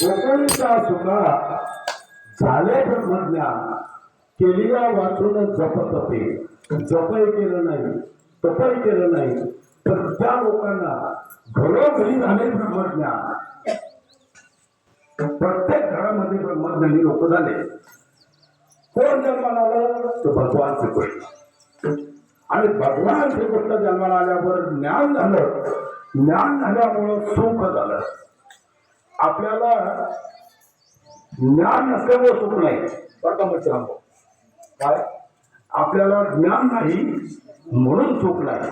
कोकणीचा सुका झाले ब्रह्मज्ञान केलिया वाचून जपत ते जपही केलं नाही तपही केलं नाही. तर त्या लोकांना घरोघरी झाले ब्रह्मज्ञान. प्रत्येक घरामध्ये ब्रह्मज्ञानी लोक झाले. कोण जन्माला आलं? तर भगवान श्रीकृष्ण. आणि भगवान श्रीकृष्ण जन्माला आल्यावर ज्ञान झालं. ज्ञान झाल्यामुळं सुख झालं. आपल्याला ज्ञान नसल्यामुळे सुख नाही. बरं का काय? आपल्याला ज्ञान नाही म्हणून सुख नाही.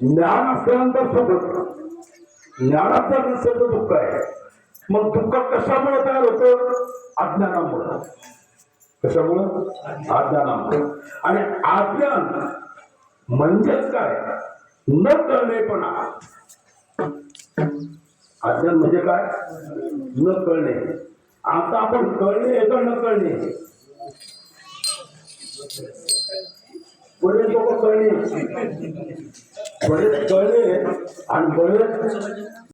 ज्ञान असल्यानंतर सुख ज्ञानाचा निसर्ग दुःख आहे. मग दुःख कशामुळे तयार होतं? अज्ञानामुळं. कशामुळं? अज्ञानामुळं. आणि अज्ञान म्हणजेच काय? न कळणेपणा. अज्ञान म्हणजे काय? न कळणे. आता आपण कळणे येतं न कळणे. बरेच लोक कळणे. बरेच कळणे आणि बरेच